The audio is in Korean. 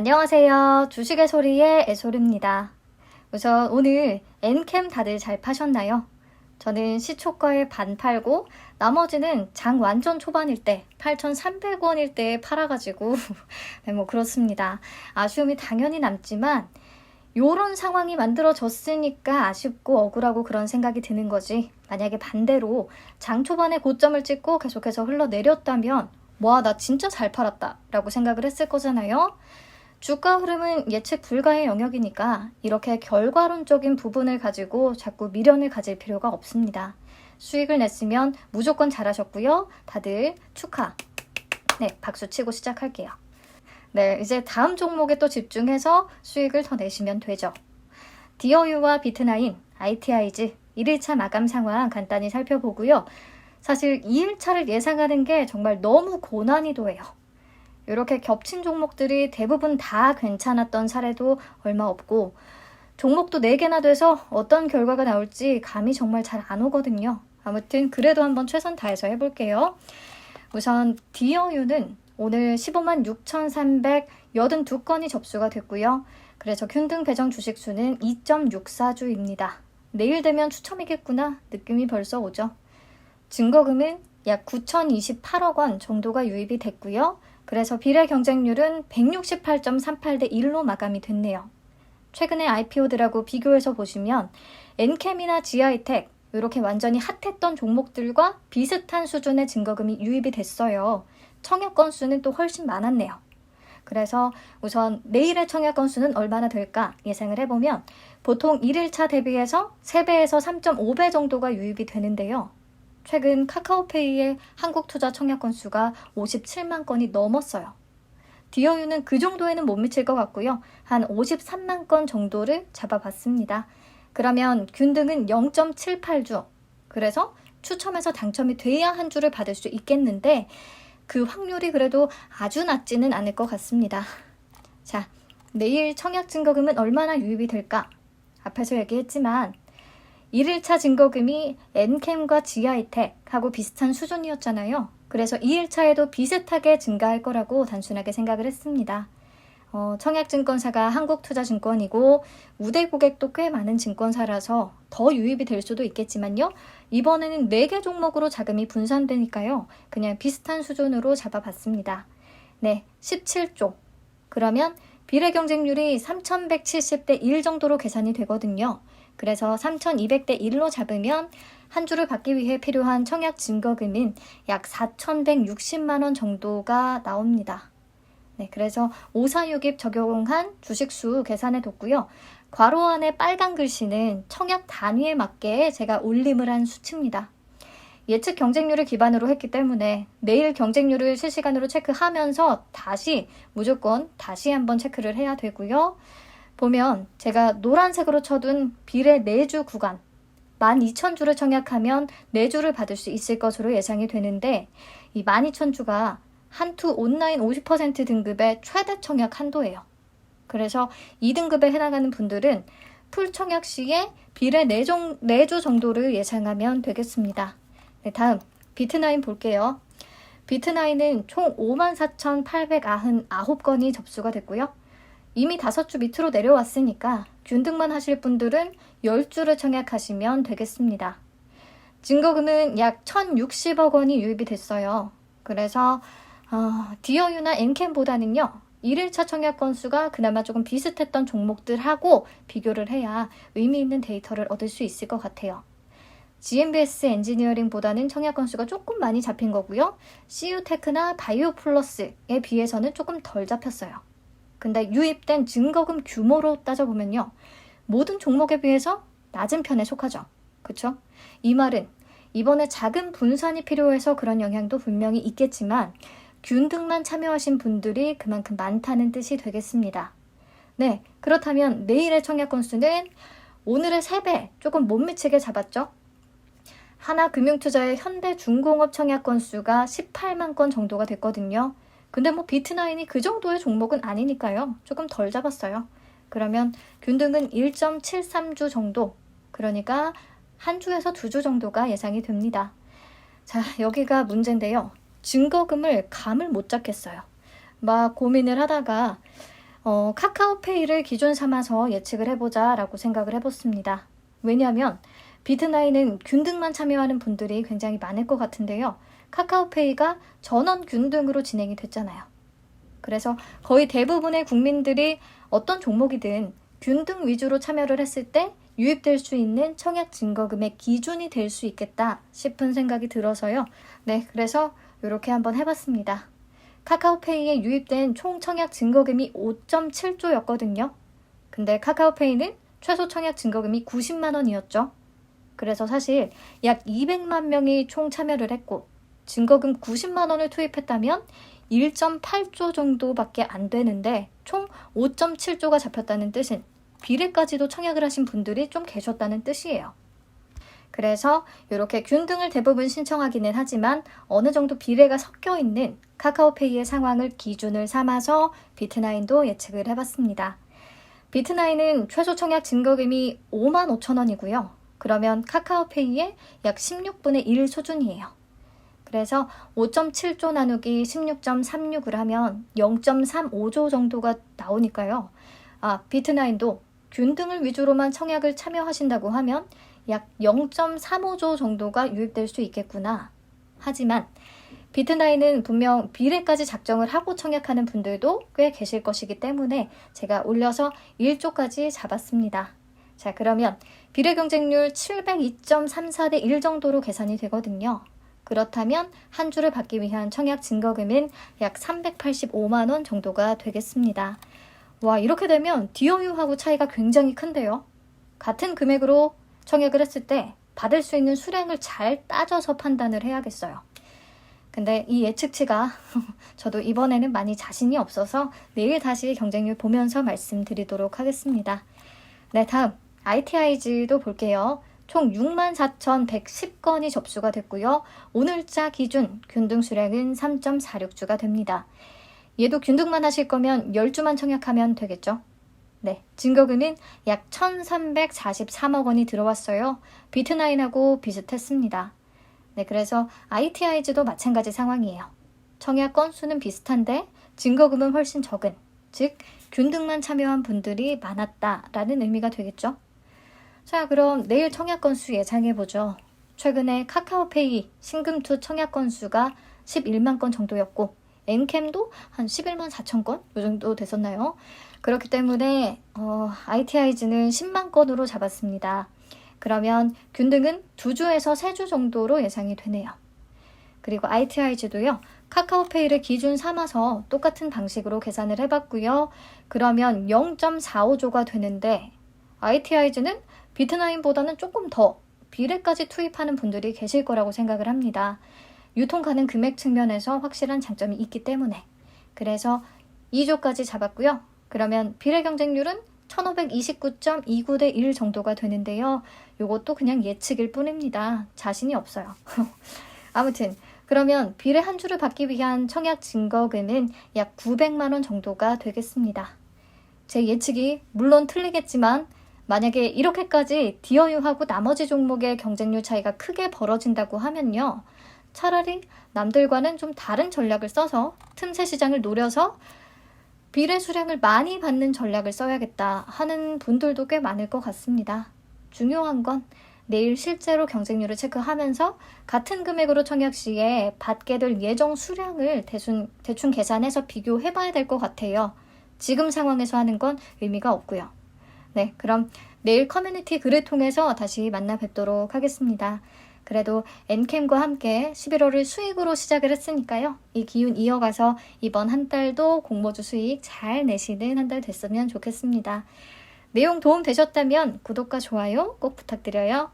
안녕하세요. 주식의 소리의 애소리입니다. 우선 오늘 엔캠 다들 잘 파셨나요? 저는 시초가에 반 팔고 나머지는 장 완전 초반일 때 8,300원일 때 팔아가지고 네, 뭐 그렇습니다. 아쉬움이 당연히 남지만 요런 상황이 만들어졌으니까 아쉽고 억울하고 그런 생각이 드는 거지. 만약에 반대로 장 초반에 고점을 찍고 계속해서 흘러내렸다면 와, 나 진짜 잘 팔았다 라고 생각을 했을 거잖아요. 주가 흐름은 예측 불가의 영역이니까 이렇게 결과론적인 부분을 가지고 자꾸 미련을 가질 필요가 없습니다. 수익을 냈으면 무조건 잘하셨고요. 다들 축하. 네, 박수 치고 시작할게요. 네, 이제 다음 종목에 또 집중해서 수익을 더 내시면 되죠. 디어유와 비트나인, ITI즈 1일차 마감 상황 간단히 살펴보고요. 사실 2일차를 예상하는 게 정말 너무 고난이도예요. 이렇게 겹친 종목들이 대부분 다 괜찮았던 사례도 얼마 없고 종목도 4개나 돼서 어떤 결과가 나올지 감이 정말 잘 안 오거든요. 아무튼 그래도 한번 최선 다해서 해볼게요. 우선 디어유는 오늘 15만 6,382건이 접수가 됐고요. 그래서 균등 배정 주식 수는 2.64주입니다. 내일 되면 추첨이겠구나 느낌이 벌써 오죠. 증거금은 약 9,028억 원 정도가 유입이 됐고요. 그래서 비례 경쟁률은 168.38대 1로 마감이 됐네요. 최근에 IPO들하고 비교해서 보시면 엔캠이나 지아이텍 이렇게 완전히 핫했던 종목들과 비슷한 수준의 증거금이 유입이 됐어요. 청약 건수는 또 훨씬 많았네요. 그래서 우선 내일의 청약 건수는 얼마나 될까 예상을 해보면 보통 1일차 대비해서 3배에서 3.5배 정도가 유입이 되는데요. 최근 카카오페이의 한국 투자 청약 건수가 57만 건이 넘었어요. 디어유는 그 정도에는 못 미칠 것 같고요. 한 53만 건 정도를 잡아봤습니다. 그러면 균등은 0.78주. 그래서 추첨해서 당첨이 돼야 한 주를 받을 수 있겠는데 그 확률이 그래도 아주 낮지는 않을 것 같습니다. 자, 내일 청약 증거금은 얼마나 유입이 될까? 앞에서 얘기했지만 1일차 증거금이 엔캠과 지아이텍하고 비슷한 수준이었잖아요. 그래서 2일차에도 비슷하게 증가할 거라고 단순하게 생각을 했습니다. 어, 청약증권사가 한국투자증권이고 우대 고객도 꽤 많은 증권사라서 더 유입이 될 수도 있겠지만요. 이번에는 4개 종목으로 자금이 분산되니까요. 그냥 비슷한 수준으로 잡아봤습니다. 네, 17조. 그러면 비례 경쟁률이 3,170대 1 정도로 계산이 되거든요. 그래서 3,200대 1로 잡으면 한 주를 받기 위해 필요한 청약 증거금은 약 4,160만 원 정도가 나옵니다. 네, 그래서 546입 적용한 주식수 계산해 뒀고요. 괄호 안에 빨간 글씨는 청약 단위에 맞게 제가 올림을 한 수치입니다. 예측 경쟁률을 기반으로 했기 때문에 내일 경쟁률을 실시간으로 체크하면서 다시 무조건 다시 한번 체크를 해야 되고요. 보면 제가 노란색으로 쳐둔 비례 내주 구간 12,000주를 청약하면 4주를 받을 수 있을 것으로 예상이 되는데 이 12,000주가 한투 온라인 50% 등급의 최대 청약 한도예요. 그래서 2등급에 해당하는 분들은 풀 청약 시에 비례 4종, 4주 정도를 예상하면 되겠습니다. 네, 다음 비트나인 볼게요. 비트나인은 총 54,899건이 접수가 됐고요. 이미 5주 밑으로 내려왔으니까 균등만 하실 분들은 10주를 청약하시면 되겠습니다. 증거금은 약 1,060억 원이 유입이 됐어요. 그래서 어, 디어유나 엔캠보다는요. 1일차 청약 건수가 그나마 조금 비슷했던 종목들하고 비교를 해야 의미 있는 데이터를 얻을 수 있을 것 같아요. GMBS 엔지니어링보다는 청약 건수가 조금 많이 잡힌 거고요. CU테크나 바이오플러스에 비해서는 조금 덜 잡혔어요. 근데 유입된 증거금 규모로 따져보면요. 모든 종목에 비해서 낮은 편에 속하죠. 그쵸? 이 말은 이번에 작은 분산이 필요해서 그런 영향도 분명히 있겠지만 균등만 참여하신 분들이 그만큼 많다는 뜻이 되겠습니다. 네, 그렇다면 내일의 청약 건수는 오늘의 3배 조금 못 미치게 잡았죠? 하나금융투자의 현대중공업 청약 건수가 18만 건 정도가 됐거든요. 근데 뭐 비트나인이 그 정도의 종목은 아니니까요. 조금 덜 잡았어요. 그러면 균등은 1.73주 정도. 그러니까 한 주에서 두 주 정도가 예상이 됩니다. 자, 여기가 문제인데요. 증거금을 감을 못 잡겠어요. 막 고민을 하다가 어, 카카오페이를 기준 삼아서 예측을 해보자 라고 생각을 해봤습니다. 왜냐하면 비트나인은 균등만 참여하는 분들이 굉장히 많을 것 같은데요. 카카오페이가 전원 균등으로 진행이 됐잖아요. 그래서 거의 대부분의 국민들이 어떤 종목이든 균등 위주로 참여를 했을 때 유입될 수 있는 청약 증거금의 기준이 될 수 있겠다 싶은 생각이 들어서요. 네, 그래서 이렇게 한번 해봤습니다. 카카오페이에 유입된 총 청약 증거금이 5.7조였거든요. 근데 카카오페이는 최소 청약 증거금이 90만 원이었죠. 그래서 사실 약 200만 명이 총 참여를 했고 증거금 90만 원을 투입했다면 1.8조 정도밖에 안 되는데 총 5.7조가 잡혔다는 뜻은 비례까지도 청약을 하신 분들이 좀 계셨다는 뜻이에요. 그래서 이렇게 균등을 대부분 신청하기는 하지만 어느 정도 비례가 섞여 있는 카카오페이의 상황을 기준을 삼아서 비트나인도 예측을 해봤습니다. 비트나인은 최소 청약 증거금이 5만 5천 원이고요. 그러면 카카오페이의 약 16분의 1 수준이에요. 그래서 5.7조 나누기 16.36을 하면 0.35조 정도가 나오니까요. 아, 비트나인도 균등을 위주로만 청약을 참여하신다고 하면 약 0.35조 정도가 유입될 수 있겠구나. 하지만 비트나인은 분명 비례까지 작정을 하고 청약하는 분들도 꽤 계실 것이기 때문에 제가 올려서 1조까지 잡았습니다. 자, 그러면 비례 경쟁률 702.34대 1 정도로 계산이 되거든요. 그렇다면 한 주를 받기 위한 청약 증거금은 약 385만 원 정도가 되겠습니다. 와, 이렇게 되면 디어유하고 차이가 굉장히 큰데요. 같은 금액으로 청약을 했을 때 받을 수 있는 수량을 잘 따져서 판단을 해야겠어요. 근데 이 예측치가 저도 이번에는 많이 자신이 없어서 내일 다시 경쟁률 보면서 말씀드리도록 하겠습니다. 네, 다음 ITI즈도 볼게요. 총 64,110건이 접수가 됐고요. 오늘자 기준 균등 수량은 3.46주가 됩니다. 얘도 균등만 하실 거면 10주만 청약하면 되겠죠? 네, 증거금은 약 1,343억 원이 들어왔어요. 비트나인하고 비슷했습니다. 네, 그래서 ITI즈도 마찬가지 상황이에요. 청약 건수는 비슷한데 증거금은 훨씬 적은, 즉 균등만 참여한 분들이 많았다라는 의미가 되겠죠. 자, 그럼 내일 청약 건수 예상해 보죠. 최근에 카카오페이 신금투 청약 건수가 11만 건 정도였고 엔캠도 한 11만 4천 건? 이 정도 됐었나요? 그렇기 때문에 어, ITI즈는 10만 건으로 잡았습니다. 그러면 균등은 2주에서 3주 정도로 예상이 되네요. 그리고 ITI즈도요. 카카오페이를 기준 삼아서 똑같은 방식으로 계산을 해봤고요. 그러면 0.45조가 되는데 ITI즈는 비트나인보다는 조금 더 비례까지 투입하는 분들이 계실 거라고 생각을 합니다. 유통 가능 금액 측면에서 확실한 장점이 있기 때문에 그래서 2조까지 잡았고요. 그러면 비례 경쟁률은 1529.29대 1 정도가 되는데요. 이것도 그냥 예측일 뿐입니다. 자신이 없어요. 아무튼 그러면 비례 한 주를 받기 위한 청약 증거금은 약 900만 원 정도가 되겠습니다. 제 예측이 물론 틀리겠지만 만약에 이렇게까지 디어유하고 나머지 종목의 경쟁률 차이가 크게 벌어진다고 하면요. 차라리 남들과는 좀 다른 전략을 써서 틈새 시장을 노려서 비례 수량을 많이 받는 전략을 써야겠다 하는 분들도 꽤 많을 것 같습니다. 중요한 건 내일 실제로 경쟁률을 체크하면서 같은 금액으로 청약 시에 받게 될 예정 수량을 대충, 대충 계산해서 비교해 봐야 될 것 같아요. 지금 상황에서 하는 건 의미가 없고요. 네, 그럼 내일 커뮤니티 글을 통해서 다시 만나 뵙도록 하겠습니다. 그래도 엔캠과 함께 11월을 수익으로 시작을 했으니까요. 이 기운 이어가서 이번 한 달도 공모주 수익 잘 내시는 한 달 됐으면 좋겠습니다. 내용 도움 되셨다면 구독과 좋아요 꼭 부탁드려요.